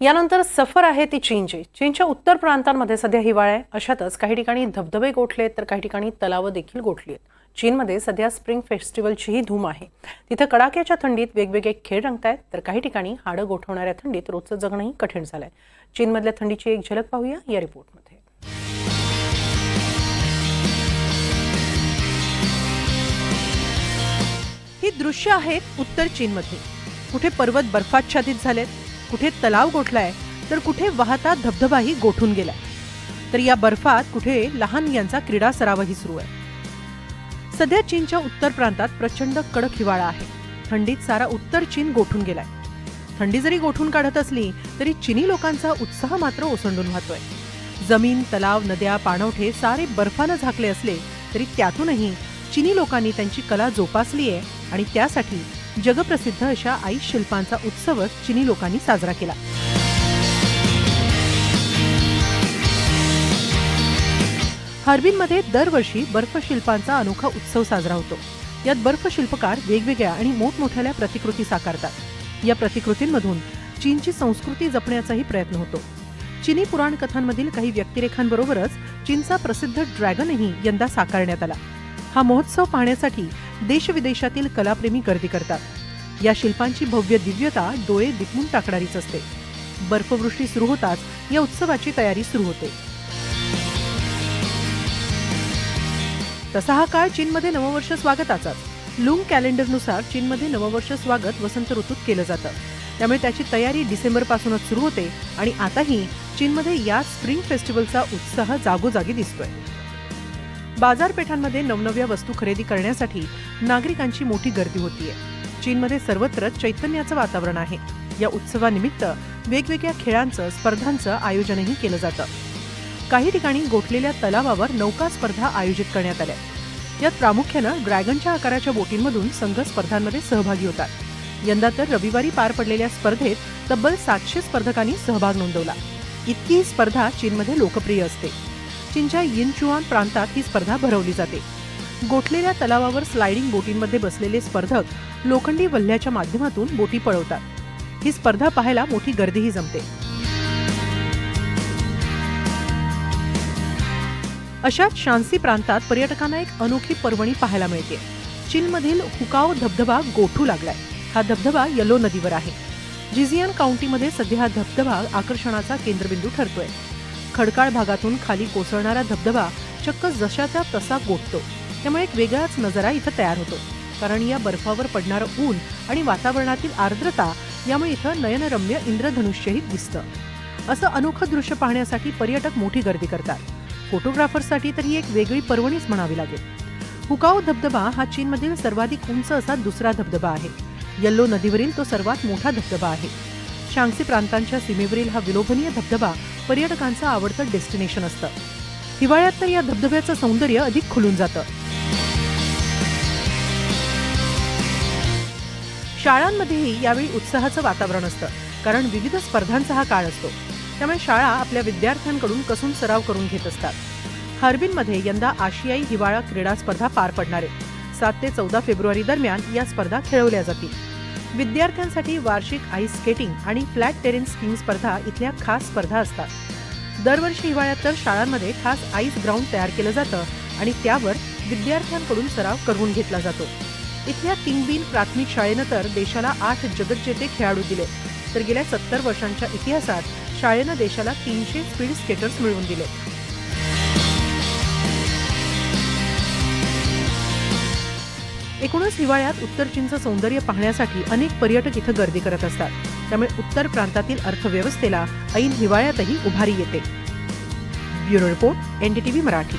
यानंतर सफर आहे ती चीनची. चीनच्या उत्तर प्रांतांमध्ये सध्या हिवाळा आहे. अशातच काही ठिकाणी धबधबे गोठले आहेत तर काही ठिकाणी तलावं देखील गोठली आहेत. चीनमध्ये सध्या स्प्रिंग फेस्टिवलचीही धूम आहे. तिथं कडाक्याच्या थंडीत वेगवेगळे खेळ रंगतायत तर काही ठिकाणी हाडं गोठवणाऱ्या थंडीत रोजचं जगणंही कठीण झालंय. चीनमधल्या थंडीची एक झलक पाहूया या रिपोर्टमध्ये. ही दृश्य आहेत उत्तर चीनमध्ये. कुठे पर्वत बर्फाच्छादित झालेत कुठे तलाव गोठलाय तर कुठे वाहता धबधबाही गोठून गेलाय. तर या बर्फात कुठे लहान यांचा क्रीडा सरावही सुरू आहे. सध्या चीनच्या उत्तर प्रांतात प्रचंड कडक हिवाळा आहे. थंडीत सारा उत्तर चीन गोठून गेलाय. थंडी जरी गोठून काढत असली तरी चिनी लोकांचा उत्साह मात्र ओसंडून वाहतोय. जमीन तलाव नद्या पाणवठे सारे बर्फानं झाकले असले तरी त्यातूनही चिनी लोकांनी त्यांची कला जोपासली आहे आणि त्यासाठी जगप्रसिद्ध अशा आई शिल्पांचा उत्सवच चिनी लोकांनी साजरा केला. हार्बिनमध्ये दरवर्षी बर्फशिल्पांचा अनोखा उत्सव साजरा होतो. यात बर्फशिल्पकार वेगवेगळ्या आणि मोठमोठ्या प्रतिकृती साकारतात. या प्रतिकृतींमधून चीनची संस्कृती जपण्याचाही प्रयत्न होतो. चिनी पुराणकथांमधील काही व्यक्तिरेखांबरोबरच चीनचा प्रसिद्ध ड्रॅगनही यंदा साकारण्यात आला. हा महोत्सव पाहण्यासाठी देशविदेशातील कलाप्रेमी गर्दी करतात. या शिल्पांची भव्य दिव्यता डोळे दिपवून टाकणारीच असते. बर्फवृष्टी सुरू होताच या उत्सवाची तयारी सुरू होते. तसा हा काळ चीनमध्ये नववर्ष स्वागताचाच. लुंग कॅलेंडरनुसार चीनमध्ये नववर्ष स्वागत वसंत ऋतूत केलं जातं. त्यामुळे त्याची तयारी डिसेंबरपासूनच सुरू होते आणि आताही चीनमध्ये या स्प्रिंग फेस्टिवलचा उत्साह जागोजागी दिसतोय. बाजारपेठांमध्ये नवनव्या वस्तू खरेदी करण्यासाठी नागरिकांची मोठी गर्दी होतीये. चीनमध्ये सर्वत्र चैतन्याचं वातावरण आहे. या उत्सवानिमित्त वेगवेगळ्या खेळांचं स्पर्धांचं आयोजनही केलं जातं. काही ठिकाणी गोठलेल्या तलावावर नौका स्पर्धा आयोजित करण्यात आल्या. यात प्रामुख्यानं ड्रॅगनच्या आकाराच्या बोटींमधून संघ स्पर्धांमध्ये सहभागी होतात. यंदा तर रविवारी पार पडलेल्या स्पर्धेत तब्बल सातशे स्पर्धकांनी सहभाग नोंदवला. इतकी ही स्पर्धा चीनमध्ये लोकप्रिय असते. चीनच्या यिनचुआन प्रांतात ही स्पर्धा भरवली जाते. गोठलेल्या तलावावर स्लायडिंग बोटींमध्ये बसलेले स्पर्धक लोखंडी वल्ह्याच्या माध्यमातून बोटी पळवतात. ही स्पर्धा पाहायला मोठी गर्दीही जमते. अशाच शान्सी प्रांतात पर्यटकांना एक अनोखी पर्वणी पाहायला मिळते. चीनमधील हुकाओ धबधबा गोठू लागलाय. हा धबधबा यलो नदीवर आहे. जिझियन काउंटीमध्ये सध्या हा धबधबा आकर्षणाचा केंद्रबिंदू ठरतोय. खडकाळ भागातून खाली कोसळणारा धबधबा चक्क जशाचा तसा गोठतो. त्यामुळे एक वेगळाच नजारा इथं तयार होतो. कारण या बर्फावर पडणारं ऊन आणि वातावरणातील आर्द्रता यामुळे इथं नयनरम्य इंद्रधनुष्यही दिसतं. असं अनोखं दृश्य पाहण्यासाठी पर्यटक मोठी गर्दी करतात. फोटोग्राफर्ससाठी तर ही एक वेगळी पर्वणीच म्हणावी लागेल. हुकाओ धबधबा हा चीनमधील सर्वाधिक उंच असा दुसरा धबधबा आहे. यल्लो नदीवरील तो सर्वात मोठा धबधबा आहे. शांगसी प्रांतांच्या सीमेवरील हा विलोभनीय धबधबा पर्यटकांचं आवडतं डेस्टिनेशन असतं. हिवाळ्यात तर या धबधब्याचं सौंदर्य अधिक खुलून जातं. शाळांमध्येही यावेळी उत्साहाचं वातावरण असतं कारण विविध स्पर्धांचा हा काळ असतो. त्यामुळे शाळा आपल्या विद्यार्थ्यांकडून कसून सराव करून घेत असतात. हार्बिनमध्ये यंदा आशियाई हिवाळा क्रीडा स्पर्धा पार पडणार आहे सात ते चौदा फेब्रुवारी दरम्यान या स्पर्धा खेळवल्या जातील. विद्यार्थ्यांसाठी वार्षिक आईस स्केटिंग आणि फ्लॅट टेरेन स्कीम स्पर्धा इथल्या खास स्पर्धा असतात. दरवर्षी हिवाळ्यात तर शाळांमध्ये खास आईस ग्राउंड तयार केलं जातं आणि त्यावर विद्यार्थ्यांकडून सराव करून घेतला जातो. इथल्या किंगबीन प्राथमिक शाळेनं तर देशाला आठ जगज्जेते खेळाडू दिले. तर गेल्या सत्तर वर्षांच्या इतिहासात शाळेनं देशाला तीनशे स्पीड स्केटर्स मिळवून दिले. एकूणच हिवाळ्यात उत्तर चीनचं सौंदर्य पाहण्यासाठी अनेक पर्यटक इथं गर्दी करत असतात. त्यामुळे उत्तर प्रांतातील अर्थव्यवस्थेला ऐन हिवाळ्यातही उभारी येते. Bureau report NDTV Marathi.